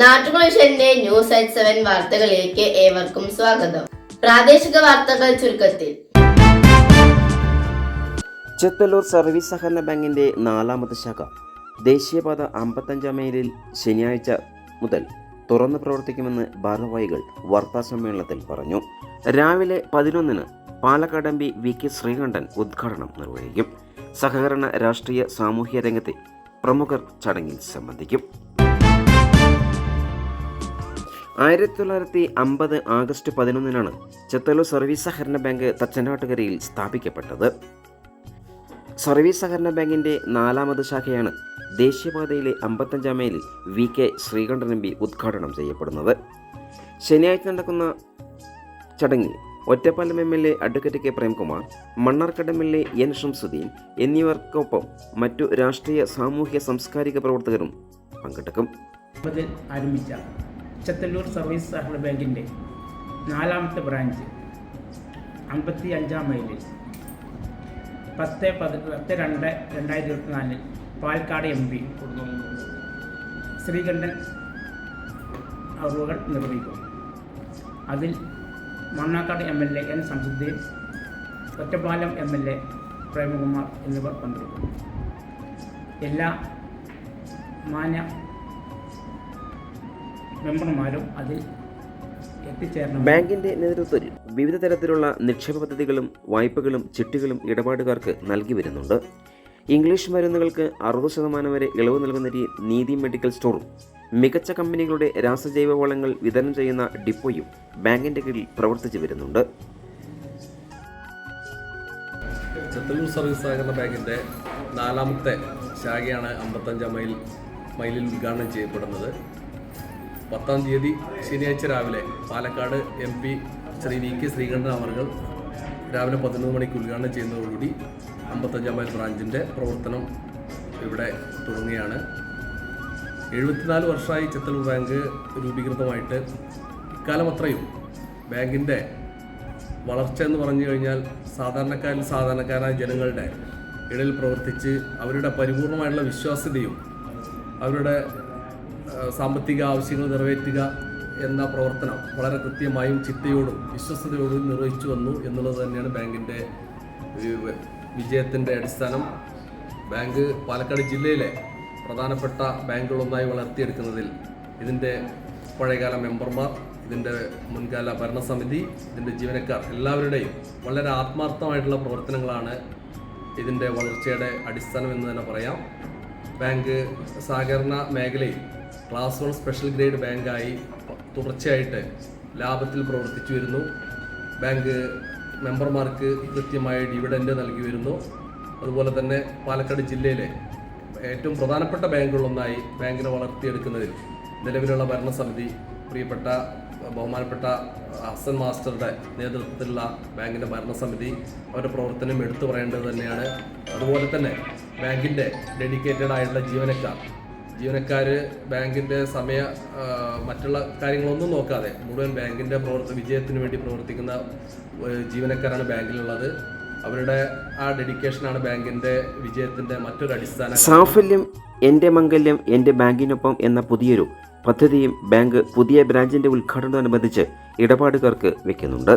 നാട്ടുകുളിഷന്റെ news at seven വാർത്തകളിലേക്ക് ഏവർക്കും സ്വാഗതം. പ്രാദേശിക വാർത്തകൾ ചുരുക്കത്തിൽ. ചെത്തല്ലൂർ സർവീസ് സഹകരണ ബാങ്കിന്റെ നാലാമത് ശാഖ ദേശീയപാത അമ്പത്തഞ്ചാം മൈലിൽ ശനിയാഴ്ച മുതൽ തുറന്നു പ്രവർത്തിക്കുമെന്ന് ഭാരവാഹികൾ വാർത്താസമ്മേളനത്തിൽ പറഞ്ഞു. രാവിലെ പതിനൊന്നിന് Palakkad M P V K Sreekandan ഉദ്ഘാടനം നിർവഹിക്കും. സഹകരണ രാഷ്ട്രീയ സാമൂഹ്യ രംഗത്തെ പ്രമുഖർ ചടങ്ങിൽ സംബന്ധിക്കും. ആയിരത്തി തൊള്ളായിരത്തി അമ്പത് ആഗസ്റ്റ് പതിനൊന്നിനാണ് ചെത്തലു സർവീസ് സഹകരണ ബാങ്ക് തച്ചനാട്ടുകരയിൽ സ്ഥാപിക്കപ്പെട്ടത്. സർവീസ് സഹകരണ ബാങ്കിന്റെ നാലാമത് ശാഖയാണ് ദേശീയപാതയിലെ അമ്പത്തഞ്ചാം മൈലിൽ V K Sreekandan M P ഉദ്ഘാടനം ചെയ്യപ്പെടുന്നത്. ശനിയാഴ്ച നടക്കുന്ന ചടങ്ങിൽ Ottapalam M L A advocate K Premkumar Mannarkkad M L A N Shamsuddin എന്നിവർക്കൊപ്പം മറ്റു രാഷ്ട്രീയ സാമൂഹ്യ സാംസ്കാരിക പ്രവർത്തകരും പങ്കെടുക്കും. ആരംഭിച്ച ചെത്തല്ലൂർ സർവീസ് സഹകരണ ബാങ്കിന്റെ നാലാമത്തെ ബ്രാഞ്ച് അൻപത്തി അഞ്ചാം മൈലിൽ പത്ത് പതി പത്ത് രണ്ട് രണ്ടായിരത്തി ഇരുപത്തിനാലിൽ പാലക്കാട് എം പി ശ്രീകണ്ഠൻ അറിവുകൾ നിർവഹിക്കും. അതിൽ Mannarkkad M L A N Shamsuddin Ottapalam M L A Premakumar എന്നിവർ പങ്കെടുക്കും. എല്ലാ മാന്യ മെമ്പർമാരും അതിൽ എത്തിച്ചേരണം. ബാങ്കിന്റെ നേതൃത്വത്തിൽ വിവിധ തരത്തിലുള്ള നിക്ഷേപ പദ്ധതികളും വായ്പകളും ചിട്ടികളും ഇടപാടുകാർക്ക് നൽകി വരുന്നുണ്ട്. ഇംഗ്ലീഷ് മരുന്നുകൾക്ക് അറുപത് ശതമാനം വരെ ഇളവ് നൽകുന്ന നീതി മെഡിക്കൽ സ്റ്റോറും മികച്ച കമ്പനികളുടെ രാസജൈവ വളങ്ങൾ വിതരണം ചെയ്യുന്ന ഡിപ്പോയും ബാങ്കിന്റെ കീഴിൽ പ്രവർത്തിച്ചു വരുന്നുണ്ട്. ചെത്തല്ലൂർ സർവീസ് സഹകരണ ബാങ്കിന്റെ നാലാമത്തെ ശാഖയാണ് അമ്പത്തഞ്ചാം മൈൽ മൈലിൽ ഉദ്ഘാടനം ചെയ്യപ്പെടുന്നത്. പത്താം തീയതി ശനിയാഴ്ച രാവിലെ Palakkad M P Shri V K Sreekandan അവർകൾ രാവിലെ പതിനൊന്ന് മണിക്ക് ഉദ്ഘാടനം ചെയ്യുന്നതോടുകൂടി അമ്പത്തഞ്ചാം മൈൽ ബ്രാഞ്ചിന്റെ പ്രവർത്തനം ഇവിടെ തുടങ്ങുകയാണ്. എഴുപത്തിനാല് വർഷമായി ചെത്തല്ലൂർ ബാങ്ക് രൂപീകൃതമായിട്ട് ഇക്കാലം അത്രയും ബാങ്കിന്റെ വളർച്ച എന്ന് പറഞ്ഞു കഴിഞ്ഞാൽ സാധാരണക്കാരിൽ സാധാരണക്കാരായ ജനങ്ങളുടെ ഇടയിൽ പ്രവർത്തിച്ച് അവരുടെ പരിപൂർണമായിട്ടുള്ള വിശ്വാസ്യതയും അവരുടെ സാമ്പത്തിക ആവശ്യങ്ങൾ നിറവേറ്റുക എന്ന പ്രവർത്തനം വളരെ കൃത്യമായും ചിട്ടയോടും വിശ്വസ്തയോടും നിർവഹിച്ചു വന്നു എന്നുള്ളത് തന്നെയാണ് ബാങ്കിന്റെ വിജയത്തിന്റെ അടിസ്ഥാനം. ബാങ്ക് പാലക്കാട് ജില്ലയിലെ പ്രധാനപ്പെട്ട ബാങ്കുകളൊന്നായി വളർത്തിയെടുക്കുന്നതിൽ ഇതിന്റെ പഴയകാല മെമ്പർമാർ ഇതിന്റെ മുൻകാല ഭരണസമിതി ഇതിന്റെ ജീവനക്കാർ എല്ലാവരുടെയും വളരെ ആത്മാർത്ഥമായിട്ടുള്ള പ്രവർത്തനങ്ങളാണ് ഇതിന്റെ വളർച്ചയുടെ അടിസ്ഥാനം എന്ന് തന്നെ പറയാം. ബാങ്ക് സഹകരണ മേഖലയിൽ ക്ലാസ് വൺ സ്പെഷ്യൽ ഗ്രേഡ് ബാങ്കായി തുടർച്ചയായിട്ട് ലാഭത്തിൽ പ്രവർത്തിച്ചു വരുന്നു. ബാങ്ക് മെമ്പർമാർക്ക് കൃത്യമായ ഡിവിഡൻഡ് നൽകി വരുന്നു. അതുപോലെ തന്നെ പാലക്കാട് ജില്ലയിലെ ഏറ്റവും പ്രധാനപ്പെട്ട ബാങ്കുകളൊന്നായി ബാങ്കിനെ വളർത്തിയെടുക്കുന്നതിൽ നിലവിലുള്ള ഭരണസമിതി പ്രിയപ്പെട്ട ബഹുമാനപ്പെട്ട ഹസൻ മാസ്റ്ററുടെ നേതൃത്വത്തിലുള്ള ബാങ്കിന്റെ ഭരണസമിതി അവരുടെ പ്രവർത്തനം എടുത്തു പറയേണ്ടത് തന്നെയാണ്. അതുപോലെ തന്നെ ബാങ്കിന്റെ ഡെഡിക്കേറ്റഡ് ആയിട്ടുള്ള ജീവനക്കാർ ജീവനക്കാർ ബാങ്കിന്റെ സമയ മറ്റുള്ള കാര്യങ്ങളൊന്നും നോക്കാതെ മുഴുവൻ ബാങ്കിന്റെ പ്രവർത്തന വിജയത്തിന് വേണ്ടി പ്രവർത്തിക്കുന്ന ജീവനക്കാരാണ് ബാങ്കിലുള്ളത്. അവരുടെ ആ ഡെഡിക്കേഷനാണ് ബാങ്കിന്റെ വിജയത്തിന്റെ മറ്റൊരു അടിസ്ഥാന സാഫല്യം എന്റെ മംഗല്യം എന്റെ ബാങ്കിനൊപ്പം എന്ന പുതിയൊരു പദ്ധതിയും ബാങ്ക് പുതിയ ബ്രാഞ്ചിന്റെ ഉദ്ഘാടനത്തോടനുബന്ധിച്ച് ഇടപാടുകാർക്ക് വെക്കുന്നുണ്ട്.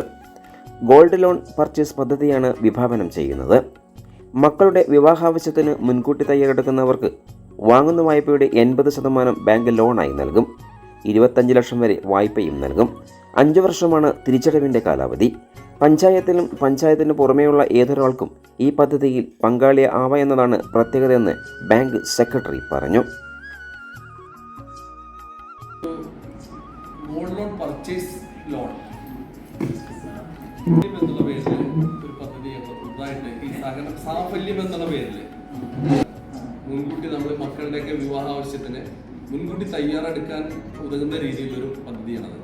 ഗോൾഡ് ലോൺ പർച്ചേസ് പദ്ധതിയാണ് വിഭാവനം ചെയ്യുന്നത്. മക്കളുടെ വിവാഹാവശ്യത്തിന് മുൻകൂട്ടി തയ്യാറെടുക്കുന്നവർക്ക് വാങ്ങുന്ന വായ്പയുടെ എൺപത് ശതമാനം ബാങ്ക് ലോണായി നൽകും. ഇരുപത്തഞ്ച് ലക്ഷം വരെ വായ്പയും നൽകും. അഞ്ച് വർഷമാണ് തിരിച്ചടവിന്റെ കാലാവധി. പഞ്ചായത്തിലും പഞ്ചായത്തിന് പുറമേയുള്ള ഏതൊരാൾക്കും ഈ പദ്ധതിയിൽ പങ്കാളിയെ ആവാം എന്നതാണ് പ്രത്യേകതയെന്ന് ബാങ്ക് സെക്രട്ടറി പറഞ്ഞു. Gold loan purchase loan. പുതുതായിട്ട് ഈ സഹകരണ സാഫല്യം എന്നുള്ള പേരിൽ നമ്മൾ മക്കളുടെയൊക്കെ വിവാഹ ആവശ്യത്തിന് മുൻകൂട്ടി തയ്യാറെടുക്കാൻ ഉതകുന്ന രീതിയിലൊരു പദ്ധതിയാണത്.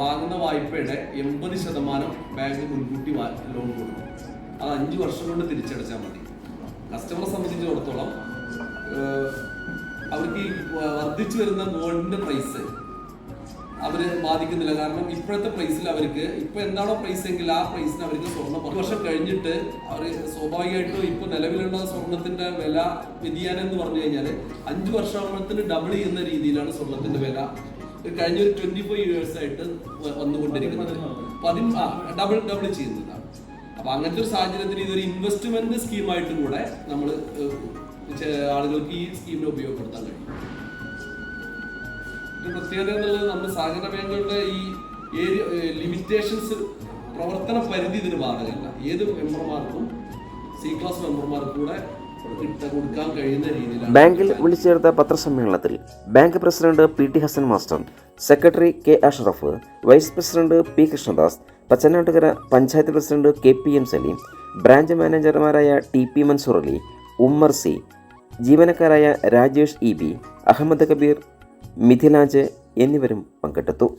വാങ്ങുന്ന വായ്പയുടെ എൺപത് ശതമാനം ബാങ്ക് മുൻകൂട്ടി ലോൺ കൊടുക്കും. അത് അഞ്ച് വർഷം കൊണ്ട് തിരിച്ചടച്ചാൽ മതി. കസ്റ്റമറെ സംബന്ധിച്ചിടത്തോളം അവർക്ക് ഈ വർദ്ധിച്ചു വരുന്ന ഗോൾഡിന്റെ പ്രൈസ് അവർ ബാധിക്കുന്നില്ല. കാരണം ഇപ്പോഴത്തെ പ്രൈസിൽ അവർക്ക് ഇപ്പൊ എന്താണോ പ്രൈസ് എങ്കിൽ ആ പ്രൈസിന് അവർക്ക് സ്വർണം പത്ത് വർഷം കഴിഞ്ഞിട്ട് അവർ സ്വാഭാവികമായിട്ടും ഇപ്പൊ നിലവിലുള്ള സ്വർണത്തിന്റെ വില വ്യതിയാനം എന്ന് പറഞ്ഞു കഴിഞ്ഞാൽ അഞ്ച് വർഷത്തിന് ഡബിൾ ചെയ്യുന്ന രീതിയിലാണ് സ്വർണത്തിന്റെ വില. കഴിഞ്ഞ ഒരു ട്വന്റി ഫൈവ് ഇയേഴ്സ് ആയിട്ട് വന്നുകൊണ്ടിരിക്കുന്നത്. പതി ആ ഡബിൾ ഡബിൾ ചെയ്യുന്നതാണ്. അപ്പൊ അങ്ങനത്തെ ഒരു സാഹചര്യത്തിൽ ഇതൊരു ഇൻവെസ്റ്റ്മെന്റ് സ്കീമായിട്ടും കൂടെ നമ്മൾ ആളുകൾക്ക് ഈ സ്കീമിനെ ഉപയോഗപ്പെടുത്താൻ കഴിയും. ഒരു പ്രത്യേകത എന്നുള്ളത് നമ്മുടെ സഹകരണ ബാങ്കുകളുടെ ഈ ഏരിയ ലിമിറ്റേഷൻസ് പ്രവർത്തന പരിധി ഇതിന് ബാധകമല്ല. ഏത് മെമ്പർമാർക്കും സി ക്ലാസ് മെമ്പർമാർക്കും കൂടെ ബാങ്കിൽ വിളിച്ചേർത്ത പത്രസമ്മേളനത്തിൽ bank president P T Hasan master secretary K Ashraf vice president P Krishnadas Pachanattukara panchayat president K P M Saleem branch മാനേജർമാരായ T P Mansoor Ali Ummer C ജീവനക്കാരായ Rajesh E B Ahammed Kabeer Mithilaj എന്നിവരും പങ്കെടുത്തു.